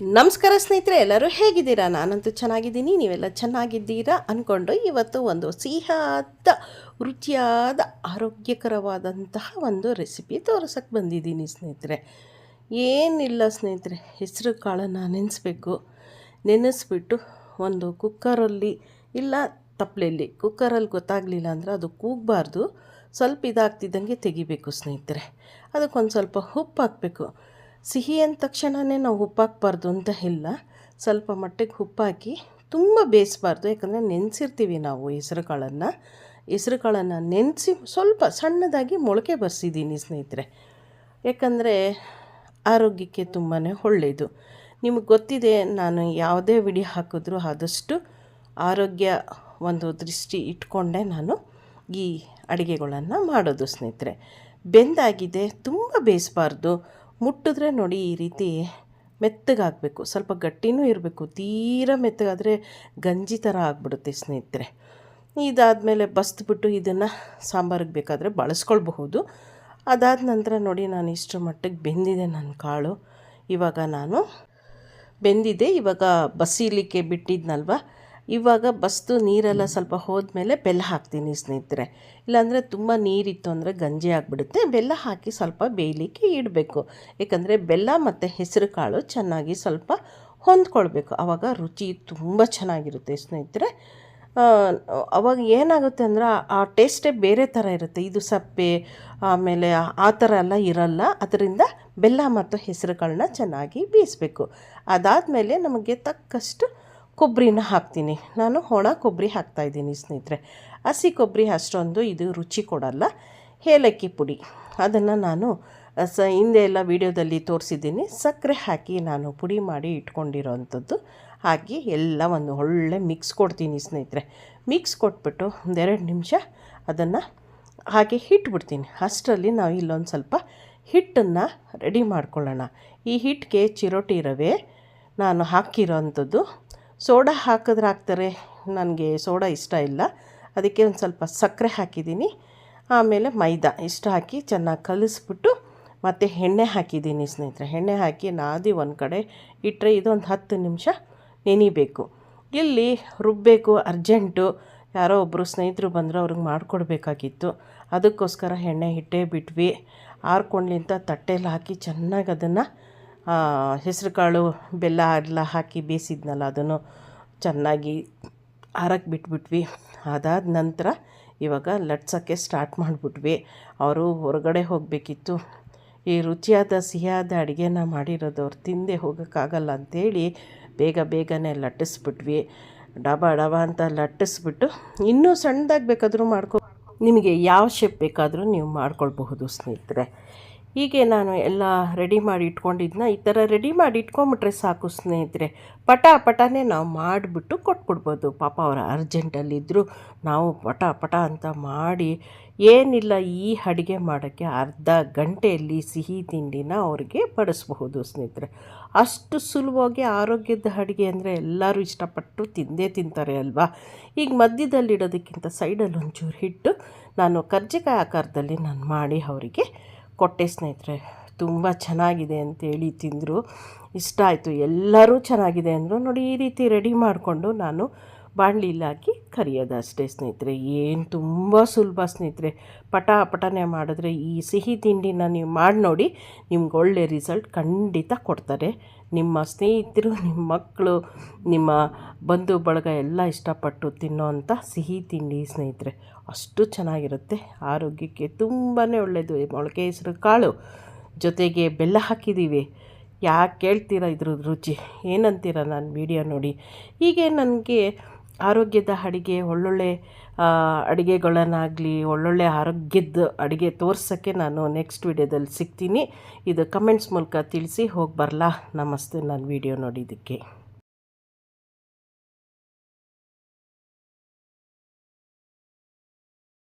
ನಮಸ್ಕಾರ ಸ್ನೇಹಿತರೆ, ಎಲ್ಲರೂ ಹೇಗಿದ್ದೀರಾ? ನಾನಂತೂ ಚೆನ್ನಾಗಿದ್ದೀನಿ, ನೀವೆಲ್ಲ ಚೆನ್ನಾಗಿದ್ದೀರಾ ಅಂದ್ಕೊಂಡು ಇವತ್ತು ಒಂದು ಸಿಹಿಯಾದ, ರುಚಿಯಾದ, ಆರೋಗ್ಯಕರವಾದಂತಹ ಒಂದು ರೆಸಿಪಿ ತೋರಿಸೋಕ್ಕೆ ಬಂದಿದ್ದೀನಿ ಸ್ನೇಹಿತರೆ. ಏನಿಲ್ಲ ಸ್ನೇಹಿತರೆ, ಹೆಸರು ಕಾಳನ್ನು ನೆನೆಸ್ಬೇಕು. ನೆನೆಸ್ಬಿಟ್ಟು ಒಂದು ಕುಕ್ಕರಲ್ಲಿ ಇಲ್ಲ ತಪ್ಪಲೆಯಲ್ಲಿ ಕುಕ್ಕರಲ್ಲಿ ಗೊತ್ತಾಗಲಿಲ್ಲ ಅಂದರೆ ಅದು ಕೂಗಬಾರ್ದು. ಸ್ವಲ್ಪ ಇದಾಗ್ತಿದ್ದಂಗೆ ತೆಗಿಬೇಕು ಸ್ನೇಹಿತರೆ. ಅದಕ್ಕೊಂದು ಸ್ವಲ್ಪ ಉಪ್ಪು ಹಾಕಬೇಕು. ಸಿಹಿ ಅಂದ ತಕ್ಷಣವೇ ನಾವು ಉಪ್ಪಾಕಬಾರ್ದು ಅಂತ ಇಲ್ಲ. ಸ್ವಲ್ಪ ಮಟ್ಟಿಗೆ ಉಪ್ಪಾಕಿ ತುಂಬ ಬೇಯಿಸ್ಬಾರ್ದು. ಯಾಕಂದರೆ ನೆನೆಸಿರ್ತೀವಿ ನಾವು ಹೆಸರುಕಾಳನ್ನು. ಹೆಸರುಕಾಳನ್ನು ಹೆಸರು ಕಾಳನ್ನು ನೆನೆಸಿ ಸ್ವಲ್ಪ ಸಣ್ಣದಾಗಿ ಮೊಳಕೆ ಬರ್ಸಿದ್ದೀನಿ ಸ್ನೇಹಿತರೆ. ಯಾಕಂದರೆ ಆರೋಗ್ಯಕ್ಕೆ ತುಂಬಾ ಒಳ್ಳೆಯದು ನಿಮಗೆ ಗೊತ್ತಿದೆ, ನಾನು ಯಾವುದೇ ವಿಡಿಯೋ ಹಾಕಿದ್ರೂ ಆದಷ್ಟು ಆರೋಗ್ಯ ಒಂದು ದೃಷ್ಟಿ ಇಟ್ಕೊಂಡೆ ನಾನು ಈ ಅಡುಗೆಗಳನ್ನು ಮಾಡೋದು ಸ್ನೇಹಿತರೆ. ಬೆಂದಾಗಿದೆ, ತುಂಬ ಬೇಯಿಸ್ಬಾರ್ದು. ಮುಟ್ಟಿದ್ರೆ ನೋಡಿ ಈ ರೀತಿ ಮೆತ್ತಗಾಗಬೇಕು, ಸ್ವಲ್ಪ ಗಟ್ಟಿನೂ ಇರಬೇಕು, ತೀರಾ ಮೆತ್ತಗಾದರೆ ಗಂಜಿ ಥರ ಆಗಿಬಿಡುತ್ತೆ ಸ್ನೇಹಿತರೆ. ಇದಾದಮೇಲೆ ಬಸ್ದುಬಿಟ್ಟು ಇದನ್ನು ಸಾಂಬಾರಿಗೆ ಬೇಕಾದರೆ ಬಳಸ್ಕೊಳ್ಬಹುದು. ಅದಾದ ನಂತರ ನೋಡಿ ನಾನು ಇಷ್ಟರ ಮಟ್ಟಿಗೆ ಬೆಂದಿದೆ ನನ್ನ ಕಾಳು. ಇವಾಗ ನಾನು ಬೆಂದಿದೆ, ಇವಾಗ ಬಸೀಲಿಕ್ಕೆ ಬಿಟ್ಟಿದ್ನಲ್ವ? ಇವಾಗ ಬಸ್ದು ನೀರೆಲ್ಲ ಸ್ವಲ್ಪ ಹೋದ್ಮೇಲೆ ಬೆಲ್ಲ ಹಾಕ್ತೀನಿ ಸ್ನೇಹಿತರೆ. ಇಲ್ಲಾಂದರೆ ತುಂಬ ನೀರಿತ್ತು ಅಂದರೆ ಗಂಜಿ ಆಗಿಬಿಡುತ್ತೆ. ಬೆಲ್ಲ ಹಾಕಿ ಸ್ವಲ್ಪ ಬೇಯಲಿಕ್ಕೆ ಇಡಬೇಕು. ಏಕೆಂದರೆ ಬೆಲ್ಲ ಮತ್ತು ಹೆಸರು ಕಾಳು ಚೆನ್ನಾಗಿ ಸ್ವಲ್ಪ ಹೊಂದ್ಕೊಳ್ಬೇಕು. ಆವಾಗ ರುಚಿ ತುಂಬ ಚೆನ್ನಾಗಿರುತ್ತೆ ಸ್ನೇಹಿತರೆ. ಅವಾಗ ಏನಾಗುತ್ತೆ ಅಂದ್ರೆ ಆ ಟೇಸ್ಟೇ ಬೇರೆ ಥರ ಇರುತ್ತೆ. ಇದು ಸಪ್ಪೆ, ಆಮೇಲೆ ಆ ಥರ ಎಲ್ಲ ಇರಲ್ಲ. ಅದರಿಂದ ಬೆಲ್ಲ ಮತ್ತು ಹೆಸರುಗಳನ್ನ ಚೆನ್ನಾಗಿ ಬೇಯಿಸ್ಬೇಕು. ಅದಾದಮೇಲೆ ನಮಗೆ ತಕ್ಕಷ್ಟು ಕೊಬ್ಬರಿನ ಹಾಕ್ತೀನಿ. ನಾನು ಒಣ ಕೊಬ್ಬರಿ ಹಾಕ್ತಾಯಿದ್ದೀನಿ ಸ್ನೇಹಿತರೆ. ಹಸಿ ಕೊಬ್ಬರಿ ಅಷ್ಟೊಂದು ಇದು ರುಚಿ ಕೊಡಲ್ಲ. ಏಲಕ್ಕಿ ಪುಡಿ. ಅದನ್ನು ನಾನು ಸ, ಹಿಂದೆ ಎಲ್ಲ ವೀಡಿಯೋದಲ್ಲಿ ತೋರಿಸಿದ್ದೀನಿ. ಸಕ್ಕರೆ ಹಾಕಿ ನಾನು ಪುಡಿ ಮಾಡಿ ಇಟ್ಕೊಂಡಿರೋ ಅಂಥದ್ದು ಹಾಕಿ ಎಲ್ಲ ಒಂದು ಒಳ್ಳೆ ಮಿಕ್ಸ್ ಕೊಡ್ತೀನಿ ಸ್ನೇಹಿತರೆ. ಮಿಕ್ಸ್ ಕೊಟ್ಬಿಟ್ಟು ಒಂದೆರಡು ನಿಮಿಷ ಅದನ್ನು ಹಾಗೆ ಹಿಟ್ಬಿಡ್ತೀನಿ. ಅಷ್ಟರಲ್ಲಿ ನಾವು ಇಲ್ಲೊಂದು ಸ್ವಲ್ಪ ಹಿಟ್ಟನ್ನು ರೆಡಿ ಮಾಡ್ಕೊಳ್ಳೋಣ. ಈ ಹಿಟ್ಟಿಗೆ ಚಿರೋಟಿ ರವೆ ನಾನು ಹಾಕಿರೋ ಅಂಥದ್ದು ಸೋಡಾ ಹಾಕಿದ್ರೆ ಹಾಕ್ತಾರೆ ನನಗೆ ಸೋಡಾ ಇಷ್ಟ ಇಲ್ಲ. ಅದಕ್ಕೆ ಒಂದು ಸ್ವಲ್ಪ ಸಕ್ಕರೆ ಹಾಕಿದ್ದೀನಿ. ಆಮೇಲೆ ಮೈದಾ ಇಷ್ಟು ಹಾಕಿ ಚೆನ್ನಾಗಿ ಕಲಿಸ್ಬಿಟ್ಟು ಮತ್ತು ಎಣ್ಣೆ ಹಾಕಿದ್ದೀನಿ ಸ್ನೇಹಿತರೆ. ಎಣ್ಣೆ ಹಾಕಿ ನಾದಿ ಒಂದು ಕಡೆ ಇಟ್ಟರೆ ಇದೊಂದು ಹತ್ತು ನಿಮಿಷ ನೆನಿಬೇಕು. ಇಲ್ಲಿ ರುಬ್ಬಬೇಕು ಅರ್ಜೆಂಟು. ಯಾರೋ ಒಬ್ಬರು ಸ್ನೇಹಿತರು ಬಂದರು ಅವ್ರಿಗೆ ಮಾಡಿಕೊಡ್ಬೇಕಾಗಿತ್ತು. ಅದಕ್ಕೋಸ್ಕರ ಎಣ್ಣೆ ಹಿಟ್ಟೇ ಬಿಟ್ವಿ. ಆರ್ಕೊಂಡ್ಲಿಂತ ತಟ್ಟೆಲಿ ಹಾಕಿ ಚೆನ್ನಾಗಿ ಅದನ್ನು ಹೆಸರು ಕಾಳು ಬೆಲ್ಲ ಎಲ್ಲ ಹಾಕಿ ಬೇಯಿಸಿದ್ನಲ್ಲ, ಅದನ್ನು ಚೆನ್ನಾಗಿ ಆರಕ್ಕೆ ಬಿಟ್ಬಿಟ್ವಿ. ಅದಾದ ನಂತರ ಇವಾಗ ಲಟ್ಸೋಕ್ಕೆ ಸ್ಟಾರ್ಟ್ ಮಾಡಿಬಿಟ್ವಿ. ಅವರು ಹೊರಗಡೆ ಹೋಗಬೇಕಿತ್ತು. ಈ ರುಚಿಯಾದ, ಸಿಹಿಯಾದ ಅಡುಗೆನ ಮಾಡಿರೋದು ಅವ್ರು ತಿಂದೆ ಹೋಗೋಕ್ಕಾಗಲ್ಲ ಅಂಥೇಳಿ ಬೇಗ ಬೇಗನೆ ಲಟ್ಟಿಸ್ಬಿಟ್ವಿ. ಡಬ ಡಬ ಅಂತ ಲಟ್ಟಿಸ್ಬಿಟ್ಟು ಇನ್ನೂ ಸಣ್ಣದಾಗಿ ಬೇಕಾದರೂ ಮಾಡ್ಕೊ ನಿಮಗೆ ಯಾವ ಶೇಪ್ ಬೇಕಾದರೂ ನೀವು ಮಾಡ್ಕೊಳ್ಬಹುದು ಸ್ನೇಹಿತರೆ. ಹೀಗೆ ನಾನು ಎಲ್ಲ ರೆಡಿ ಮಾಡಿ ಇಟ್ಕೊಂಡಿದ್ನ. ಈ ಥರ ರೆಡಿ ಮಾಡಿ ಇಟ್ಕೊಂಬಿಟ್ರೆ ಸಾಕು ಸ್ನೇಹಿತರೆ. ಪಟ ಪಟನೇ ನಾವು ಮಾಡಿಬಿಟ್ಟು ಕೊಟ್ಬಿಡ್ಬೋದು. ಪಾಪ ಅವರು ಅರ್ಜೆಂಟಲ್ಲಿದ್ದರು ನಾವು ಪಟ ಪಟ ಅಂತ ಮಾಡಿ ಏನಿಲ್ಲ ಈ ಅಡುಗೆ ಮಾಡೋಕ್ಕೆ ಅರ್ಧ ಗಂಟೆಯಲ್ಲಿ ಸಿಹಿ ತಿಂಡಿನ ಅವ್ರಿಗೆ ಬಡಿಸ್ಬಹುದು ಸ್ನೇಹಿತರೆ. ಅಷ್ಟು ಸುಲಭವಾಗಿ ಆರೋಗ್ಯದ ಅಡುಗೆ ಅಂದರೆ ಎಲ್ಲರೂ ಇಷ್ಟಪಟ್ಟು ತಿಂದೇ ತಿಂತಾರೆ ಅಲ್ವಾ? ಈಗ ಮಧ್ಯದಲ್ಲಿಡೋದಕ್ಕಿಂತ ಸೈಡಲ್ಲಿ ಒಂಚೂರು ಹಿಟ್ಟು ನಾನು ಕರ್ಜಿಕಾಯಿ ಆಕಾರದಲ್ಲಿ ನಾನು ಮಾಡಿ ಅವರಿಗೆ ಕೊಟ್ಟೆ ಸ್ನೇಹಿತರೆ, ತುಂಬ ಚೆನ್ನಾಗಿದೆ ಅಂತೇಳಿ ತಿಂದರು. ಇಷ್ಟ ಆಯಿತು. ಎಲ್ಲರೂ ಚೆನ್ನಾಗಿದೆ ಅಂದರು. ನೋಡಿ, ಈ ರೀತಿ ರೆಡಿ ಮಾಡಿಕೊಂಡು ನಾನು ಬಾಣಲಿಲಿ ಹಾಕಿ ಕರಿಯೋದು ಅಷ್ಟೇ ಸ್ನೇಹಿತರೆ. ಏನು ತುಂಬ ಸುಲಭ ಸ್ನೇಹಿತರೆ. ಪಟ ಪಟನೆ ಮಾಡಿದ್ರೆ ಈ ಸಿಹಿ ತಿಂಡಿನ ನೀವು ಮಾಡಿ ನೋಡಿ ನಿಮ್ಗೆ ಒಳ್ಳೆ ರಿಸಲ್ಟ್ ಖಂಡಿತ ಕೊಡ್ತಾರೆ. ನಿಮ್ಮ ಸ್ನೇಹಿತರು, ನಿಮ್ಮ ಮಕ್ಕಳು, ನಿಮ್ಮ ಬಂಧು ಬಳಗ ಎಲ್ಲ ಇಷ್ಟಪಟ್ಟು ತಿನ್ನೋವಂಥ ಸಿಹಿ ತಿಂಡಿ ಸ್ನೇಹಿತರೆ, ಅಷ್ಟು ಚೆನ್ನಾಗಿರುತ್ತೆ. ಆರೋಗ್ಯಕ್ಕೆ ತುಂಬಾ ಒಳ್ಳೆಯದು ಮೊಳಕೆ ಹೆಸರು ಕಾಳು ಜೊತೆಗೆ ಬೆಲ್ಲ ಹಾಕಿದ್ದೀವಿ. ಯಾಕೆ ಕೇಳ್ತೀರಾ ಇದ್ರದ್ದು ರುಚಿ? ಏನಂತೀರ ನಾನು ವಿಡಿಯೋ ನೋಡಿ. ಹೀಗೆ ನನಗೆ ಆರೋಗ್ಯದ ಅಡುಗೆ, ಒಳ್ಳೊಳ್ಳೆ ಅಡುಗೆಗಳನ್ನಾಗಲಿ, ಒಳ್ಳೊಳ್ಳೆ ಆರೋಗ್ಯದ ಅಡುಗೆ ತೋರ್ಸೋಕ್ಕೆ ನಾನು ನೆಕ್ಸ್ಟ್ ವಿಡಿಯೋದಲ್ಲಿ ಸಿಗ್ತೀನಿ. ಇದು ಕಮೆಂಟ್ಸ್ ಮೂಲಕ ತಿಳಿಸಿ ಹೋಗಿ ಬರಲಾ. ನಮಸ್ತೆ. ನಾನು ವಿಡಿಯೋ ನೋಡಿದ್ದಕ್ಕೆ.